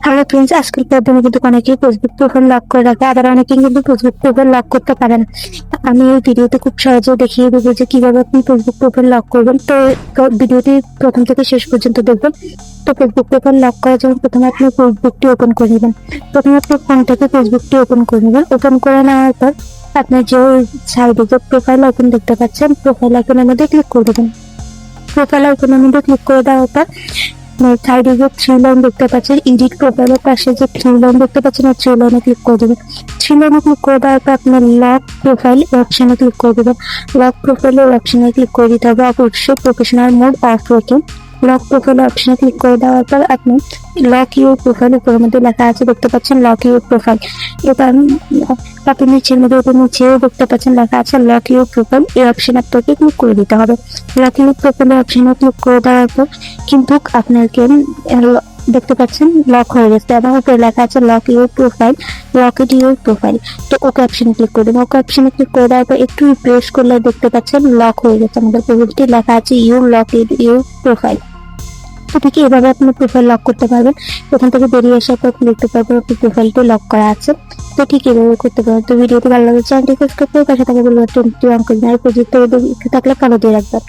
Hello friends আজকের পর্যন্ত কিন্তু অনেকেই ফেসবুক প্রোফাইল লক করে রাখে, আবার অনেকেই কিন্তু ফেসবুক প্রোফাইল লক করতে পারেন আমি এই ভিডিওতে খুব সহজে দেখিয়ে দেবো যে কীভাবে আপনি ফেসবুক প্রোফাইল লক করবেন। তো ভিডিওটি প্রথম থেকে শেষ পর্যন্ত দেখবেন। তো ফেসবুক প্রোফাইল লক করার জন্য প্রথমে আপনি ফেসবুকটি ওপেন করে নেবেন। প্রথমে আপনি ফোন থেকে ফেসবুকটি ওপেন করে নেবেন। ওপেন করে নেওয়ার পর আপনার যে সাইডে যে প্রোফাইল আইকন দেখতে পাচ্ছেন প্রোফাইল আইকনের মধ্যে ক্লিক করে দেবেন। প্রোফাইল আইকনের মধ্যে ক্লিক করে দেওয়ার পর সাইডে যে থ্রি লাইন দেখতে পাচ্ছেন ইডিট প্রোফাইলের পাশে যে থ্রি লাইন দেখতে পাচ্ছেন, আর থ্রি লাইনে ক্লিক করে দেবেন। থ্রি লাইনে ক্লিক করে দেওয়ার পর আপনার লক প্রোফাইল অপশানে ক্লিক করে দেবেন। লক প্রোফাইলের অপশানে ক্লিক করে দিতে হবে অবশ্যই প্রফেশনাল মোড অফ রেখে লক প্রোফাইল অপশনে ক্লিক করে দেওয়ার পর আপনি লক ইউর প্রোফাইল উপরের মধ্যে লেখা আছে, দেখতে পাচ্ছেন লক ইউর প্রোফাইল এবার আপনি নিচের মধ্যে উপর নিচেও দেখতে পাচ্ছেন লেখা আছে লক ইউর প্রোফাইল এই অপশন আপনাকে ক্লিক করে দিতে হবে। লক ইউর প্রোফাইলের অপশনে ক্লিক করে দেওয়ার পর কিন্তু আপনাকে দেখতে পাচ্ছেন লক হয়ে গেছে এবং উপরে লেখা আছে lock your profile lock it your profile তো ওকে অপশনে ক্লিক করে দেবেন। ওকে অপশনে ক্লিক করে দেওয়ার পর একটু প্রেস করলে দেখতে পাচ্ছেন লক হয়ে গেছে। আমাদের প্রোফাইলটি লেখা আছে your lock it your profile ঠিক এভাবে আপনি প্রোফাইল লক করতে পারবেন। এখান থেকে বেরিয়ে আসার পর আপনি দেখতে পারবেন আপনার প্রোফাইলটি লক করা আছে। তো ঠিক এভাবে করতে পারবেন। তো ভিডিওটি ভালো লাগে চ্যানেলটি সাবস্ক্রাইব করে পাশে থাকা বলবেন টোয়েন্টি অঙ্ক প্রযুক্ত থাকলে কালো দিয়ে রাখবেন।